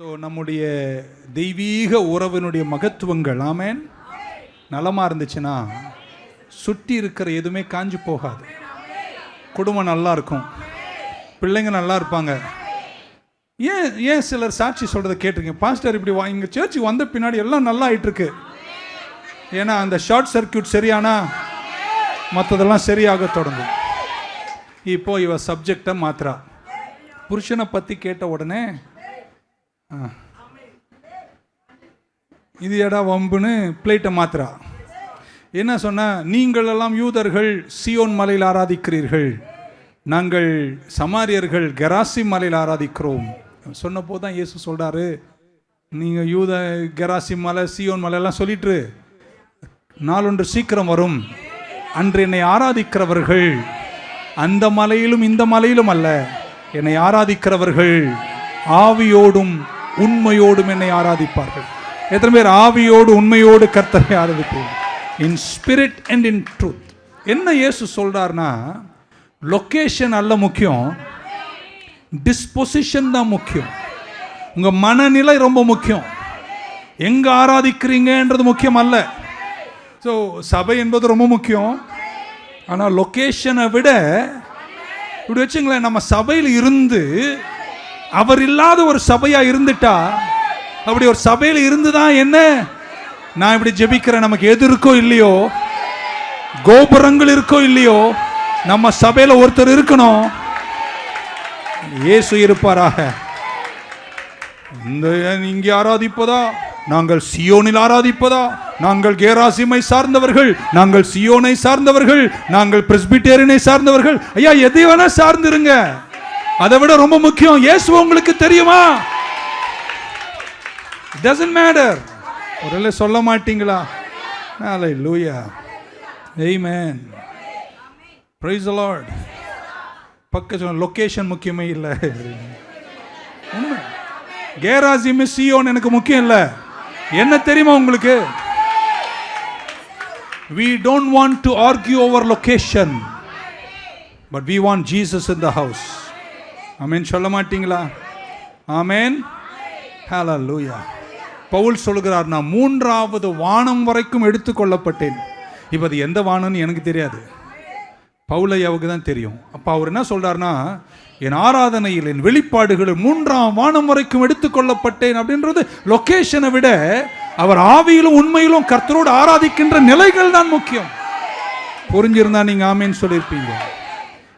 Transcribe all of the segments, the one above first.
So நம்முடைய தெய்வீக உறவினுடைய மகத்துவங்கள் ஆமேன். நலமாக இருந்துச்சுன்னா சுற்றி இருக்கிற எதுவுமே காஞ்சு போகாது. குடும்பம் நல்லா இருக்கும். பிள்ளைங்க நல்லா இருப்பாங்க. ஏன் ஏன் சிலர் சாட்சி சொல்கிறத கேட்டிருக்கீங்க? பாஸ்டர் இப்படி வா இங்கே சர்ச்சுக்கு வந்த பின்னாடி எல்லாம் நல்லா ஆயிட்டுருக்கு. ஏன்னா அந்த ஷார்ட் சர்க்யூட் சரியானா மற்றதெல்லாம் சரியாக தொடங்கும். இப்போ இவ சப்ஜெக்டை மாத்திரா புருஷனை பற்றி கேட்ட உடனே இது எடா வம்புன்னு பிளேட்டை மாத்திரா என்ன சொன்ன நீங்கள் எல்லாம் யூதர்கள் சியோன் மலையில் ஆராதிக்கிறீர்கள். நாங்கள் சமாரியர்கள் கெராசி மலையில் ஆராதிக்கிறோம். சொன்னபோது தான் இயேசு சொல்கிறாரு நீங்கள் யூத கெராசி மலை சியோன் மலையெல்லாம் சொல்லிட்டு நாளொன்று சீக்கிரம் வரும். அன்று என்னை ஆராதிக்கிறவர்கள் அந்த மலையிலும் இந்த மலையிலும் அல்ல. என்னை ஆராதிக்கிறவர்கள் ஆவியோடும் உண்மையோடும் என்னை ஆராதிப்பார்கள். எத்தனை பேர் ஆவியோடு உண்மையோடு கர்த்தரை ஆராதிப்பீர்கள்? In spirit and in truth என்ன இயேசு சொல்கிறார்னா லொக்கேஷன் அல்ல முக்கியம் டிஸ்பொசிஷன் தான் முக்கியம். உங்கள் மனநிலை ரொம்ப முக்கியம். எங்கே ஆராதிக்கிறீங்கன்றது முக்கியம் அல்ல. ஸோ சபை என்பது ரொம்ப முக்கியம். ஆனால் லொக்கேஷனை விட இப்படி வச்சுங்களேன் நம்ம சபையில் இருந்து அவர் இல்லாத ஒரு சபையா இருந்துட்டா அப்படி ஒரு சபையில் இருந்துதான் என்ன? நான் இப்படி ஜெபிக்கிறேன் நமக்கு எது இருக்கோ இல்லையோ? கோபுரங்கள் இருக்கோ இல்லையோ? நம்ம சபையில ஒருத்தர் இருக்கணும். இயேசு இருப்பாராக. இந்த இங்கே ஆராதிப்பதா? நாங்கள் சியோனில் ஆராதிப்பதா? நாங்கள் கேராசிமை சார்ந்தவர்கள் நாங்கள் சியோனை சார்ந்தவர்கள் நாங்கள் பிரெஸ்பிட்டேரியனை சார்ந்தவர்கள். ஐயா எதை வேணா சார்ந்திருங்க. அதை விட ரொம்ப முக்கியம் இயேசு உங்களுக்கு தெரியுமா? டசன்ட் மேடர் ஒரு சொல்ல மாட்டீங்களா? லூயா Amen. மேன் ப்ரைஸ் அலார்ட் பக்க லொக்கேஷன் முக்கியமே இல்லை. உண்மை. கேராசிம் சியோன் எனக்கு முக்கியம் இல்லை. என்ன தெரியுமா உங்களுக்கு? We don't want to argue over location but we want Jesus in the house amen. சொல்ல மாட்டீங்களா? ஆமென். லூயா பவுல் சொல்கிறார் நான் மூன்றாவது வானம் வரைக்கும் எடுத்துக்கொள்ளப்பட்டேன் இப்போ அது எந்த வானம்னு எனக்கு தெரியாது. பவுலையாவுக்கு தான் தெரியும். அப்போ அவர் என்ன சொல்கிறார்னா என் ஆராதனையில் என் வெளிப்பாடுகள் மூன்றாம் வானம் வரைக்கும் எடுத்துக்கொள்ளப்பட்டேன் அப்படின்றது லொக்கேஷனை விட அவர் ஆவியிலும் உண்மையிலும் கர்த்தரோடு ஆராதிக்கின்ற நிலைகள் தான் முக்கியம். புரிஞ்சிருந்தா நீங்கள் ஆமேன்னு சொல்லியிருப்பீங்க.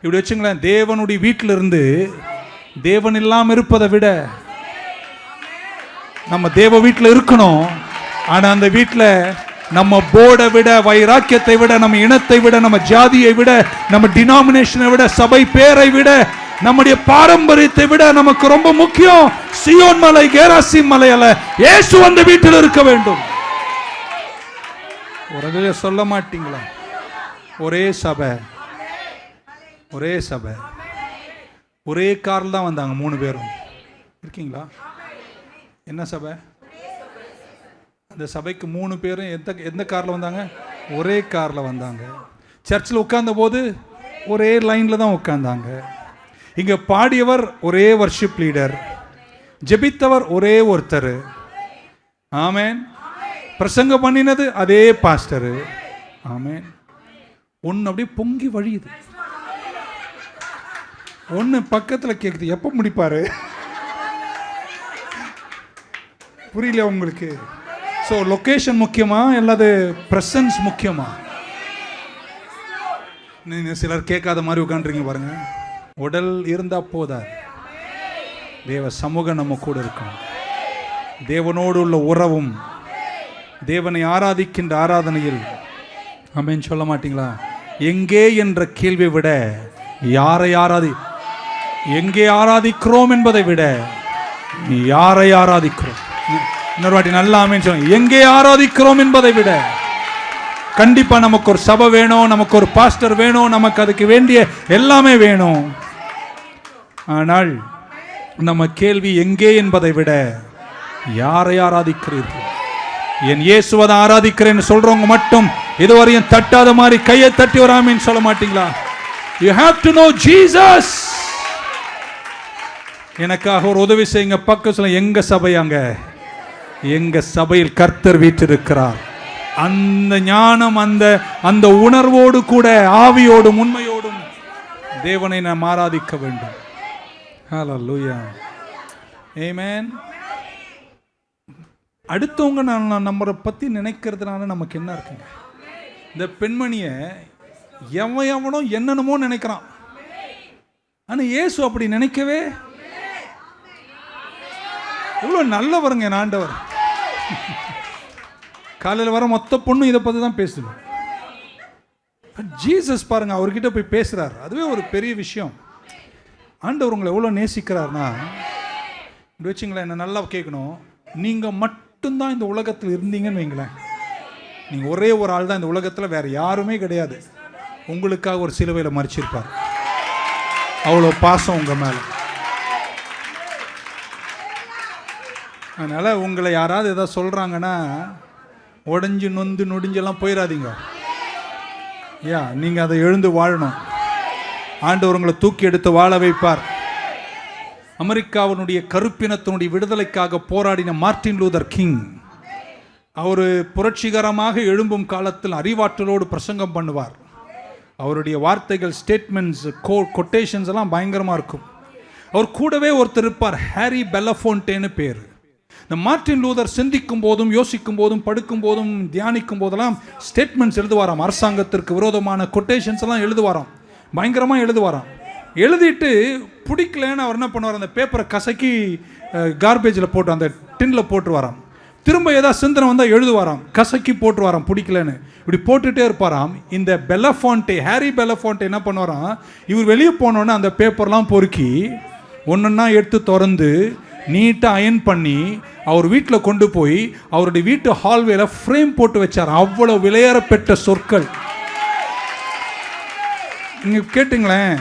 இப்படி வச்சுங்களேன் தேவனுடைய வீட்டிலிருந்து இருந்து தேவன் இல்லாம இருப்பதை விட நம்ம தேவ வீட்டில் இருக்கணும். ஆனா அந்த வீட்டில் நம்ம போர்டை விட வைராக்கியத்தை விட நம்ம இனத்தை விட நம்ம ஜாதியை விட நம்ம டினாமினேஷனை விட சபை பேரை விட நம்முடைய பாரம்பரியத்தை விட நமக்கு ரொம்ப முக்கியம். சியோன் மலை கேராசி மலையில இயேசு அந்த வீட்டில் இருக்க வேண்டும். ஒரு சொல்ல மாட்டீங்களா? ஒரே சபை. ஒரே சபை. ஒரே காரில் தான் வந்தாங்க மூணு பேரும். இருக்கீங்களா? என்ன சபை? அந்த சபைக்கு மூணு பேரும் எந்த எந்த காரில் வந்தாங்க? ஒரே காரில் வந்தாங்க. சர்ச்சில் உட்கார்ந்த போது ஒரே லைனில் தான் உட்காந்தாங்க இங்கே பாடியவர் ஒரே வர்ஷிப் லீடர் ஜெபித்தவர் ஒரே ஒருத்தர். ஆமேன். பிரசங்கம் பண்ணினது அதே பாஸ்டரு ஆமேன். ஒன்று அப்படியே பொங்கி வழியுது. ஒன்று பக்கத்தில் கேட்குது எப்போ முடிப்பார்? புரியல உங்களுக்கு? ஸோ லொக்கேஷன் முக்கியமா? அல்லது ப்ரெசன்ஸ் முக்கியமா? நீங்கள் சிலர் கேட்காத மாதிரி உட்காந்துருங்க பாருங்க. உடல் இருந்தால் போதா தேவ சமூகம் நம்ம கூட இருக்கும். தேவனோடு உள்ள உறவும் தேவனை ஆராதிக்கின்ற ஆராதனையில் அமைன்னு சொல்ல மாட்டீங்களா? எங்கே என்ற கேள்வியை விட யாரை ஆராதி எங்கே ஆராதிக்கிறோம் என்பதை விட யாரை ஆராதிக்கிறோம்? இன்னொரு வாட்டி நல்லா ஆமேன்னு எங்கே ஆராதிக்கிறோம் என்பதை விட கண்டிப்பா நமக்கு ஒரு சபை வேணும் நமக்கு ஒரு பாஸ்டர் வேணும் நமக்கு அதுக்கு வேண்டிய எல்லாமே வேணும். ஆனால் நம்ம கேள்வி எங்கே என்பதை விட யாரை ஆராதிக்கிறீர்கள்? என் இயேசுவதை ஆராதிக்கிறேன்னு சொல்றவங்க மட்டும் இதுவரையும் தட்டாத மாதிரி கையை தட்டி வராமின்னு சொல்ல மாட்டீங்களா? You have to know Jesus எனக்காக ஒரு உதவி செய்யுங்க. பக்கம் சொல்ல எங்க அங்கே? எங்க சபையில் கர்த்தர் வீற்றிருக்கிறார். அந்த ஞானம் அந்த அந்த உணர்வோடு கூட ஆவியோடும் உண்மையோடும் தேவனை நாம் ஆராதிக்க வேண்டும். ஹலோ லூயா ஏமேன் அடுத்தவங்க நான் நம்மளை பற்றி நினைக்கிறதுனால நமக்கு என்ன இருக்குங்க? இந்த பெண்மணியை எவன் எவனோ என்னென்னமோ நினைக்கிறான். ஆனால் இயேசு அப்படி நினைக்கவே எவ்வளோ நல்லவருங்க என் ஆண்டவர். காலையில் வர மொத்த பொண்ணும் இதை பற்றி தான் பேசுது. ஜீசஸ் பாருங்க அவர்கிட்ட போய் பேசுகிறார் அதுவே ஒரு பெரிய விஷயம். ஆண்டவர் உங்களை எவ்வளோ நேசிக்கிறார்னா இப்படி வச்சுங்களேன் என்ன நல்லா கேட்கணும். நீங்கள் மட்டும்தான் இந்த உலகத்தில் இருந்தீங்கன்னு வைங்களேன். நீங்கள் ஒரே ஒரு ஆள் தான் இந்த உலகத்தில் வேறு யாருமே கிடையாது. உங்களுக்காக ஒரு சிலுவையில் மறிச்சிருப்பார் அவ்வளோ பாசம் உங்கள் மேலே. அதனால் உங்களை யாராவது எதாவது சொல்கிறாங்கன்னா உடஞ்சி நொந்து நொடிஞ்செல்லாம் போயிடாதீங்க யா நீங்கள் அதை எழுந்து வாழணும். ஆண்டவர் உங்களை தூக்கி எடுத்து வாழ வைப்பார். அமெரிக்காவினுடைய கருப்பினத்தினுடைய விடுதலைக்காக போராடின மார்ட்டின் லூதர் கிங் அவர் புரட்சிகரமாக எழும்பும் காலத்தில் அறிவாற்றலோடு பிரசங்கம் பண்ணுவார். அவருடைய வார்த்தைகள் ஸ்டேட்மெண்ட்ஸ் கோ கொட்டேஷன்ஸ் எல்லாம் பயங்கரமாக இருக்கும். அவர் கூடவே ஒருத்தர் இருப்பார் ஹாரி பெல்லஃபோன்டேன்னு பேர். இந்த மார்ட்டின் லூதர் சிந்திக்கும் போதும் யோசிக்கும் போதும் படுக்கும் போதும் தியானிக்கும் போதெல்லாம் ஸ்டேட்மெண்ட்ஸ் எழுதுவாராம். அரசாங்கத்திற்கு விரோதமான கொட்டேஷன்ஸ் எல்லாம் எழுதுவாராம். பயங்கரமாக எழுதுவாராம். எழுதிட்டு பிடிக்கலன்னு அவர் என்ன பண்ணுவார்? அந்த பேப்பரை கசக்கி கார்பேஜில் போட்டு அந்த டின்ல போட்டுருவாராம். திரும்ப ஏதாவது சிந்தனை வந்தால் எழுதுவாராம். கசக்கி போட்டுருவாராம் பிடிக்கலன்னு. இப்படி போட்டுட்டே இருப்பாராம். இந்த பெலஃபாண்டே ஹாரி பெல்லஃபான்ட்டே என்ன பண்ணுவாராம்? இவர் வெளியே போனோன்னே அந்த பேப்பர்லாம் பொறுக்கி ஒன்றுன்னா எடுத்து திறந்து நீட்டாக அயன் பண்ணி அவர் வீட்டில் கொண்டு போய் அவருடைய வீட்டு ஹால்வேல ஃப்ரேம் போட்டு வச்சார். அவ்வளோ விளையாடப்பெற்ற சொற்கள். நீங்கள் கேட்டுங்களேன்.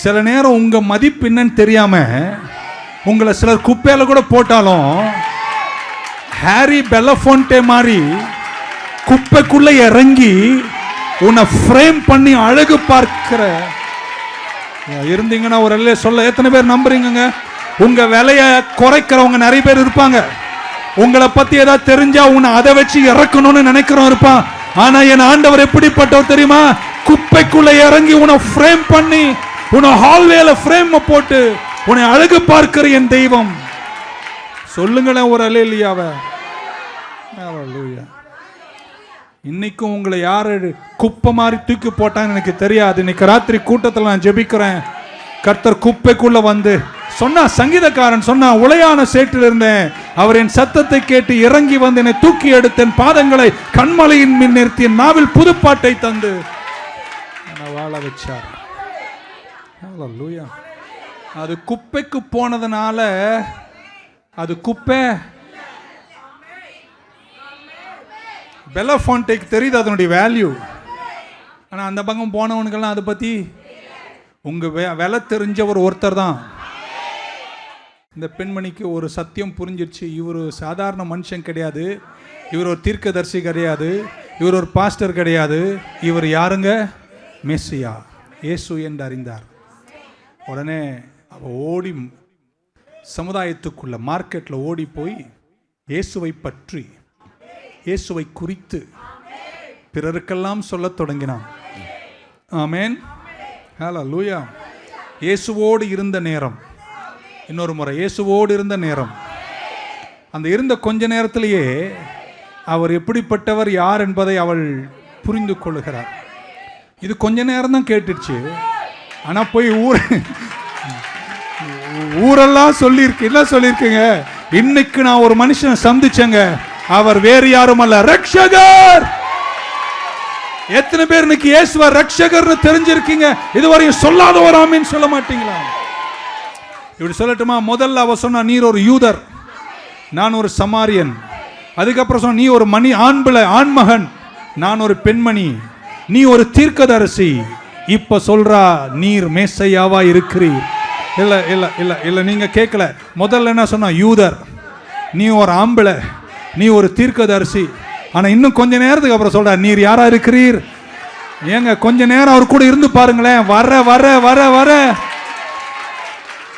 சில நேரம் உங்கள் மதிப்பு என்னன்னு தெரியாமல் உங்களை சிலர் குப்பையில் கூட போட்டாலும் ஹாரி பெல்லஃபோன்டே மாதிரி குப்பைக்குள்ளே இறங்கி உன்னை ஃப்ரேம் பண்ணி அழகு பார்க்கிற. இருந்தீங்கன்னா ஒரு இல்லையே சொல்ல. எத்தனை பேர் நம்புறீங்க உங்க விலைய குறைக்கிறவங்க நிறைய பேர் இருப்பாங்க. உங்களை பத்தி ஏதாவது தெரிஞ்சா உன்னை அதை வச்சு இறக்கணும்னு நினைக்கிறோம் இருப்பான். ஆனா என் ஆண்டவர் எப்படிப்பட்டவர் தெரியுமா? குப்பைக்குள்ள இறங்கி உன்னை ஃப்ரேம் பண்ணி உன்னை ஹால்வேல ஃப்ரேம் போட்டு உன்னை அழகு பார்க்கிற என் தெய்வம். சொல்லுங்களேன் ஒரு அலையிலியாவ இன்னைக்கும் உங்களை யாரு குப்பை மாதிரி தூக்கி போட்டான்னு எனக்கு தெரியாது. இன்னைக்கு ராத்திரி கூட்டத்தில் நான் ஜெபிக்கிறேன். கர்த்தர் குப்பைக்குள்ள வந்து சொன்னா சங்கீதக்காரன் சொன்னா உளையான சேற்றில் இருந்தேன். அவர் என் சத்தத்தை கேட்டு இறங்கி வந்து என்னை தூக்கி எடுத்தேன் பாதங்களை கண்மலையின் மின் நிறுத்தி என் நாவில் புதுப்பாட்டை தந்து. வாழ வச்சார். அது குப்பைக்கு போனதுனால அது குப்பை. பெலஃபான்டேக்கு தெரியுது அதனுடைய வேல்யூ ஆனால் அந்த பக்கம் போனவனுக்கெல்லாம் அதை பற்றி உங்கள் வெ விலை தெரிஞ்சவர் ஒருத்தர் தான். இந்த பெண்மணிக்கு ஒரு சத்தியம் புரிஞ்சிருச்சு. இவர் சாதாரண மனுஷன் கிடையாது. இவர் ஒரு தீர்க்கதர்சி கிடையாது. இவர் ஒரு பாஸ்டர் கிடையாது. இவர் யாருங்க? மெஸ்ஸியா இயேசு என்று அறிந்தார். உடனே அவ ஓடி சமுதாயத்துக்குள்ள மார்க்கெட்டில் ஓடி போய் இயேசுவை பற்றி இயேசுவை குறித்து பிறருக்கெல்லாம் சொல்லத் தொடங்கினான். ஆமேன். ஹலோ லூயா இயேசுவோடு இருந்த நேரம். இன்னொரு முறை இயேசுவோடு இருந்த நேரம். அந்த இருந்த கொஞ்ச நேரத்திலேயே அவர் எப்படிப்பட்டவர் யார் என்பதை அவள் புரிந்து கொள்ளுகிறார் இது கொஞ்ச நேரம் தான் கேட்டுச்சு. ஆனால் போய் ஊர் ஊரெல்லாம் சொல்லியிருக்கு. என்ன சொல்லியிருக்குங்க? இன்னைக்கு நான் ஒரு மனுஷனை சந்திச்சேங்க. அவர் வேறு யாரும் அல்ல. ரக்ஷகர்! எத்தனை பேர் இன்னைக்கு இயேசுவ ரக்ஷகர்னு தெரிஞ்சிருக்கீங்க? இதுவரையும் சொல்லாத ஒரு சொல்ல மாட்டீங்களா? இப்படி சொல்லட்டுமா? முதல்ல அவ சொன்னா நீர் ஒரு யூதர் நான் ஒரு சமாரியன். அதுக்கப்புறம் சொன்ன நீ ஒரு மணி ஆண்பிள ஆண்மகன் நான் ஒரு பெண்மணி. நீ ஒரு தீர்க்கதரிசி. இப்ப சொல்றா நீர் மேசையாவா இருக்கிறீர். இல்ல இல்ல இல்ல இல்ல நீங்க கேட்கல முதல்ல என்ன சொன்னால் யூதர் நீ ஒரு ஆம்பளை நீ ஒரு தீர்க்கதரிசி. ஆனா இன்னும் கொஞ்ச நேரத்துக்கு அப்புறம் சொல்ற நீர் யாரா இருக்கிறீர்? ஏங்க கொஞ்ச நேரம் அவர் கூட இருந்து பாருங்களேன். வர வர வர வர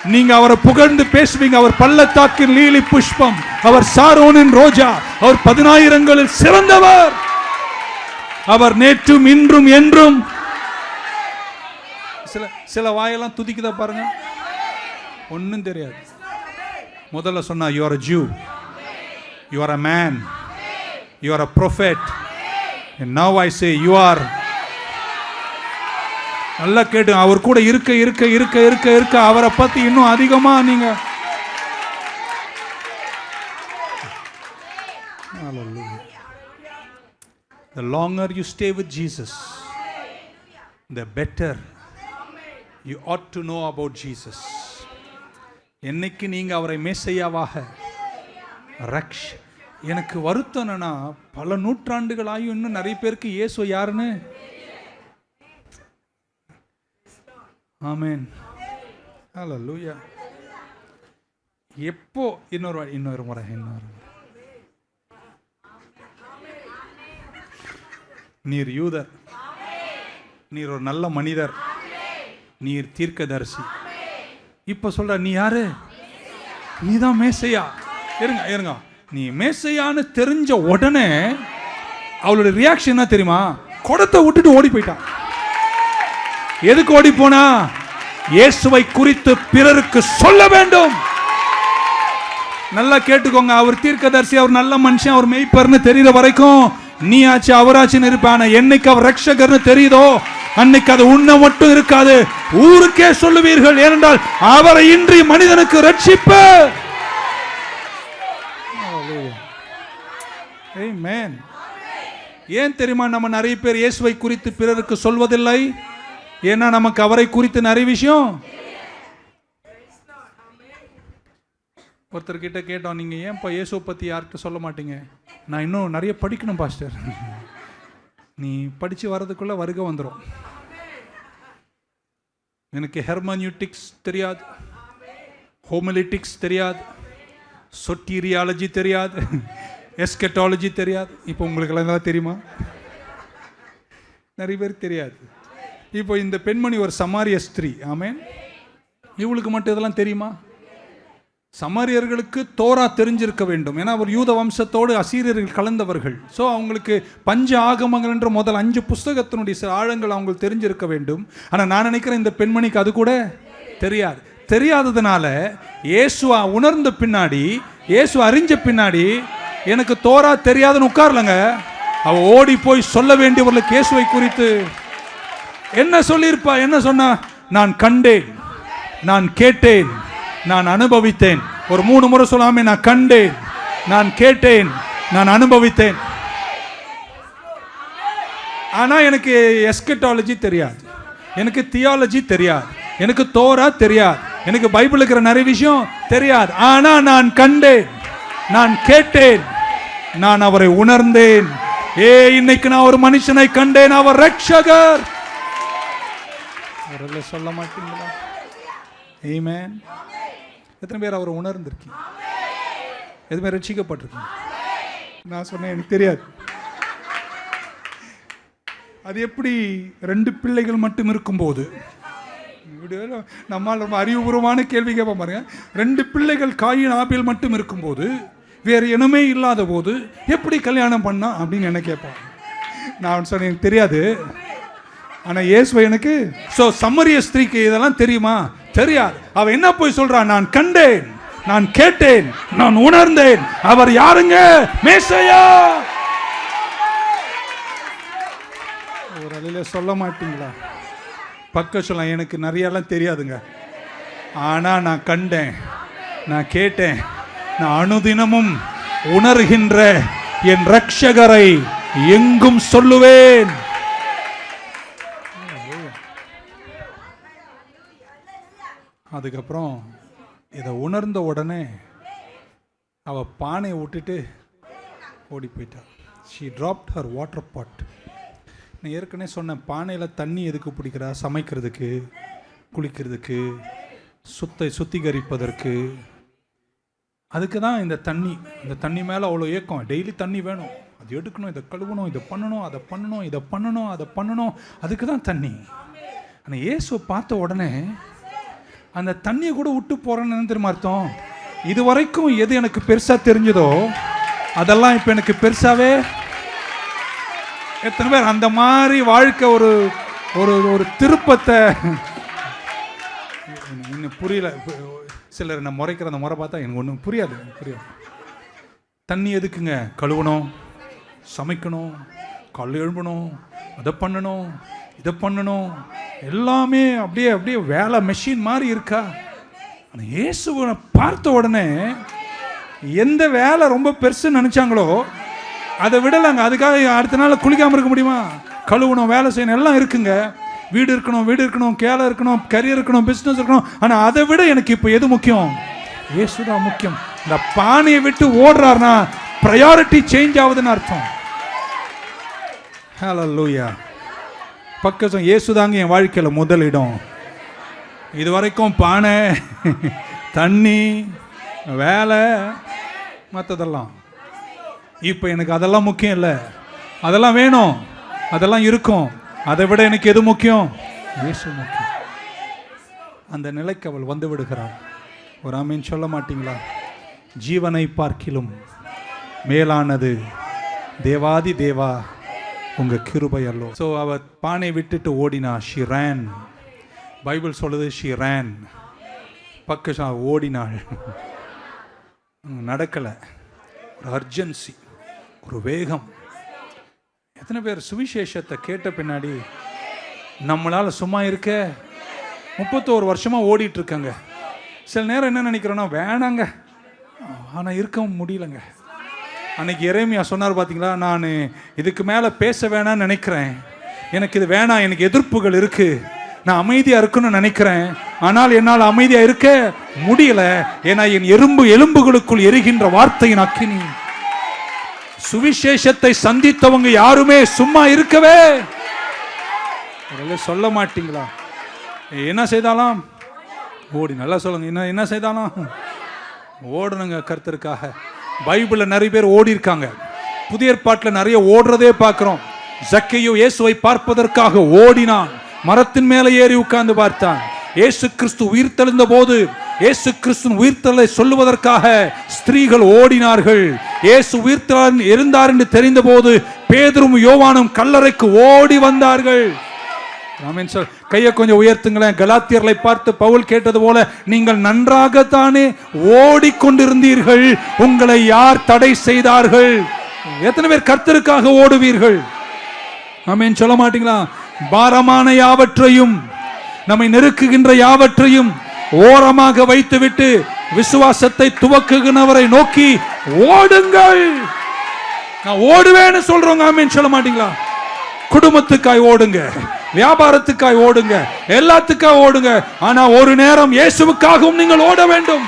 நீங்க அவரை புகழ்ந்து பேசுவீங்க. அவர் பள்ளத்தாக்கின் லீலி புஷ்பம். அவர் சாரோனின் ரோஜா. அவர் பதினாயிரங்களில் சிறந்தவர். அவர் நேற்றும் இன்றும் என்றும். சில சில வாயெல்லாம் துதிக்குதா பாருங்க. ஒன்றும் தெரியாது. முதல்ல சொன்னா your Jew you are a man you are a prophet now I say you are நல்லா கேட்டு அவர் கூட இருக்க இருக்க இருக்க இருக்க இருக்க அவரை பத்தி இன்னும் அதிகமா நீங்க The longer you stay with Jesus, the better you ought to know about Jesus. என்னைக்கு நீங்க அவரை மேசையாவாக ரக்ஷ் எனக்கு வருத்தம் என்னன்னா பல நூற்றாண்டுகளாயும் இன்னும் நிறைய பேருக்கு இயேசு யாருன்னு ஆமீன். ஹலோ லூயா எப்போ இன்னொரு வா- இன்னொரு முறை இன்னொரு நீர் யூதர். நீர் ஒரு நல்ல மனிதர். நீர் தீர்க்கதரிசி. இப்போ சொல்ற நீ யாரு? நீதான் மேசையா. இருங்க இருங்க. நீ மேசையான்னு தெரிஞ்ச உடனே அவளோட ரியாக்ஷன் என்ன தெரியுமா? குடத்தை விட்டுட்டு ஓடி போயிட்டான் எதுக்கு ஓடி போனா? இயேசுவை குறித்து பிறருக்கு சொல்ல வேண்டும். நல்லா கேட்டுக்கோங்க அவர் தீர்க்கதரிசி அவர் நல்ல மனுஷன் அவர் மெய்ப்பர்னு தெரியுற வரைக்கும் நீ ஆச்சு அவராச்சுன்னு இருப்பான. என்னைக்கு அவர் ரட்சகர்னு தெரியுதோ அன்னைக்கு அது உன்னை மட்டும் இருக்காது. ஊருக்கே சொல்லுவீர்கள் ஏனென்றால் அவரை இன்றி மனிதனுக்கு ரட்சிப்பு ஏன் தெரியுமா நம்ம நிறைய பேர் இயேசுவை குறித்து பிறருக்கு சொல்வதில்லை? ஏன்னா நமக்கு அவரை குறித்து நிறைய விஷயம். ஒருத்தர்கிட்ட கேட்டோம் நீங்க ஏன்ப்பா இயேசுவை பத்தி யார்கிட்ட சொல்ல மாட்டீங்க? நான் இன்னும் நிறைய படிக்கணும் பாஸ்டர். நீ படிச்சு வர்றதுக்குள்ள வருகை வந்துடும் எனக்கு ஹெர்மன்யூட்டிக்ஸ் தெரியாது. ஹோமலிட்டிக்ஸ் தெரியாது. சொட்டீரியாலஜி தெரியாது. எஸ்கெட்டாலஜி தெரியாது. இப்போ உங்களுக்கு எல்லாம் தெரியுமா? நிறைய பேருக்கு தெரியாது. இப்போ இந்த பெண்மணி ஒரு சமாரிய ஸ்திரீ. ஆமேன். இவளுக்கு மட்டும் இதெல்லாம் தெரியுமா? சமாரியர்களுக்கு தோரா தெரிஞ்சிருக்க வேண்டும். ஏன்னா அவர் யூத வம்சத்தோடு அசீரியர்கள் கலந்தவர்கள். ஸோ அவங்களுக்கு பஞ்ச ஆகமங்கள் என்ற முதல் அஞ்சு புஸ்தகத்தினுடைய சில ஆழங்கள் அவங்களுக்கு தெரிஞ்சிருக்க வேண்டும். ஆனால் நான் நினைக்கிறேன் இந்த பெண்மணிக்கு அது கூட தெரியாது. தெரியாததுனால இயேசுவா உணர்ந்த பின்னாடி இயேசு அறிஞ்ச பின்னாடி எனக்கு தோரா தெரியாதுன்னு உட்கார்லங்க. அவள் ஓடி போய் சொல்ல வேண்டியவர்களுக்கு இயேசுவை குறித்து என்ன சொல்லியிருப்பா? என்ன சொன்ன? நான் கண்டேன். நான் கேட்டேன். நான் அனுபவித்தேன். ஒரு மூணு முறை சொல்லாமே நான் கண்டேன். நான் கேட்டேன். நான் அனுபவித்தேன். ஆனால் எனக்கு எஸ்கட்டாலஜி தெரியாது. எனக்கு தியாலஜி தெரியாது. எனக்கு தோரா தெரியாது. எனக்கு பைபிள் இருக்கிற நிறைய விஷயம் தெரியாது. ஆனால் நான் கண்டேன். நான் கேட்டேன். நான் அவரை உணர்ந்தேன். ஏ இன்னைக்கு நான் ஒரு மனுஷனை கண்டேன். அவர் ரட்சகர் அவர்களை சொல்ல மாட்டீங்களா? Amen. எத்தனை பேர் அவரை உணர்ந்திருக்கீங்க? எதுவுமே ரசிக்கப்பட்டிருக்கீங்க? நான் சொன்னேன் எனக்கு தெரியாது. அது எப்படி ரெண்டு பிள்ளைகள் மட்டும் இருக்கும்போது? இப்படி நம்மால் ரொம்ப அறிவுபூர்வமான கேள்வி கேட்போம் பாருங்க. ரெண்டு பிள்ளைகள் காயின் ஆபில் மட்டும் இருக்கும்போது வேறு இனமே இல்லாத போது எப்படி கல்யாணம் பண்ணா அப்படின்னு என்ன கேட்பான் நான் சொன்னேன் எனக்கு தெரியாது. ஆனால் இயேசுவை எனக்கு ஸோ சம்மரிய ஸ்திரீக்கு இதெல்லாம் தெரியுமா? தெரியாது. அவள் என்ன போய் சொல்றா? நான் கண்டேன் நான் கேட்டேன் நான் உணர்ந்தேன். அவர் யாருங்க? மேசையா! ஒரு அலையில சொல்ல மாட்டீங்களா? பக்க சொல்லலாம் எனக்கு நிறையெல்லாம் தெரியாதுங்க. ஆனால் நான் கண்டேன் நான் கேட்டேன் நான் அனுதினமும் உணர்கின்ற என் ரட்சகரை எங்கும் சொல்லுவேன். அதுக்கப்புறம் இதை உணர்ந்த உடனே அவள் பானையை விட்டுட்டு ஓடி போயிட்டாள் she dropped her water pot நான் ஏற்கனவே சொன்னேன் பானையில் தண்ணி எதுக்கு பிடிக்கிறா? சமைக்கிறதுக்கு குளிக்கிறதுக்கு சுத்தை சுத்திகரிப்பதற்கு. அதுக்கு தான் இந்த தண்ணி இந்த தண்ணி மேலே அவ்வளோ ஏக்கம். டெய்லி தண்ணி வேணும். அது எடுக்கணும் இதை கழுவணும் இதை பண்ணணும் அதை பண்ணணும் இதை பண்ணணும் அதை பண்ணணும். அதுக்கு தான் தண்ணி. ஆனால் இயேசு பார்த்த உடனே அந்த தண்ணியை கூட விட்டு போகிறேன்னு என்ன தெரியுமா அர்த்தம்? இது வரைக்கும் எது எனக்கு பெருசாக தெரிஞ்சதோ அதெல்லாம் இப்போ எனக்கு பெருசாகவே எத்தனை பேர் அந்த மாதிரி வாழ்க்கை ஒரு ஒரு ஒரு திருப்பத்தை இன்னும் புரியல. சிலர் என்ன முறைக்கிற அந்த முறை பார்த்தா எனக்கு ஒன்றும் புரியாது புரியாது. தண்ணி எதுக்குங்க? கழுவணும் சமைக்கணும் கல் எழும்பணும் அதை பண்ணணும் இதை பண்ணணும். எல்லாமே அப்படியே அப்படியே வேலை மெஷின் மாதிரி இருக்கா? ஆனால் இயேசுவை பார்த்த உடனே எந்த வேலை ரொம்ப பெருசுன்னு நினச்சாங்களோ அதை விடலைங்க. அதுக்காக அடுத்த நாள் குளிக்காமல் இருக்க முடியுமா? கழுவணும் வேலை செய்யணும் எல்லாம் இருக்குங்க. வீடு இருக்கணும் வீடு இருக்கணும் கேலை இருக்கணும் கரியர் இருக்கணும் பிஸ்னஸ் இருக்கணும். ஆனால் அதை விட எனக்கு இப்போ எது முக்கியம்? இயேசுதான் முக்கியம். இந்த பானையை விட்டு ஓடுறாருனா ப்ரையாரிட்டி சேஞ்ச் ஆகுதுன்னு அர்த்தம். ஹலோ லூயா பக்கம் இயேசுதாங்க என் வாழ்க்கையில் முதலிடம் இது வரைக்கும் பானை தண்ணி வேலை மற்றதெல்லாம் இப்போ எனக்கு அதெல்லாம் முக்கியம் இல்லை. அதெல்லாம் வேணும். அதெல்லாம் இருக்கும். அதை விட எனக்கு எது முக்கியம்? இயேசு முக்கியம். அந்த நிலைக்கு அவள் வந்து விடுகிறாள். ஒரு அமீன் சொல்ல மாட்டீங்களா? ஜீவனை பார்க்கிலும் மேலானது தேவாதி தேவா உங்க கிருபை அல்லோ ஸோ அவ பானை விட்டுட்டு ஓடினா ஷி ரேன் பைபிள் சொல்லுது ஷி ரேன் பக்க ஓடினாள். நடக்கலை. ஒரு அர்ஜென்சி ஒரு வேகம். எத்தனை பேர் சுவிசேஷத்தை கேட்ட பின்னாடி நம்மளால் சும்மா இருக்க? முப்பத்தோரு வருஷமாக ஓடிட்டு இருக்காங்க. சில நேரம் என்ன நினைக்கிறோன்னா வேணாங்க. ஆனால் இருக்கவும் முடியலங்க. அன்னைக்கு இறைமையா சொன்னார் பார்த்தீங்களா நான் இதுக்கு மேலே பேச வேணாம்னு நினைக்கிறேன். எனக்கு இது வேணாம் எனக்கு எதிர்ப்புகள் இருக்கு. நான் அமைதியாக இருக்குன்னு நினைக்கிறேன். ஆனால் என்னால் அமைதியாக இருக்க முடியல. ஏன்னா என் எறும்பு எலும்புகளுக்குள் எரிகின்ற வார்த்தையின் அக்கினி. சுவிசேஷத்தை சந்தித்தவங்க யாருமே சும்மா இருக்கவே அதெல்லாம் சொல்ல மாட்டீங்களா? என்ன செய்தாலாம்? ஓடி நல்லா சொல்லுங்க. என்ன என்ன செய்தாலாம்? ஓடணுங்க கருத்தருக்காக. பைபிளில் நிறைய பேர் ஓடி இருக்காங்க. புதிய ஏற்பாட்டில் நிறைய ஓடுறதே பார்க்குறோம். ஜக்கையோ இயேசுவை பார்ப்பதற்காக ஓடினான். மரத்தின் மேலே ஏறி உட்கார்ந்து பார்த்தான். இயேசு கிறிஸ்து உயிர்த்தெழுந்த போது இயேசு கிறிஸ்துவின் உயிர்த்தலை சொல்லுவதற்காக ஸ்திரீகள் ஓடினார்கள். இயேசு உயிர்த்தல் இருந்தார் என்று தெரிந்த போது பேதரும் யோவானும் கல்லறைக்கு ஓடி வந்தார்கள். ராமேன் சார் கையை கொஞ்சம் உயர்த்துங்களேன். கலாத்தியர்களை பார்த்து பவுல் கேட்டது போல நீங்கள் நன்றாகத்தானே ஓடிக்கொண்டிருந்தீர்கள். உங்களை யார் தடை செய்தார்கள்? எத்தனை பேர் கர்த்தருக்காக ஓடுவீர்கள்? ஆமேன். சொல்ல மாட்டீங்களா? பாரமான யாவற்றையும் நம்மை நெருக்குகின்ற யாவற்றையும் ஓரமாக வைத்துவிட்டு விசுவாசத்தை துவக்குகின்றவரை நோக்கி ஓடுங்கள். நான் ஓடுவேன்னு சொல்றோங்க. ஆமீன். சொல்ல மாட்டீங்களா? குடும்பத்துக்காய் ஓடுங்க. வியாபாரத்துக்காய் ஓடுங்க எல்லாத்துக்காக ஓடுங்க. ஆனா ஒரு நேரம் இயேசுவுக்காகவும் நீங்கள் ஓட வேண்டும்.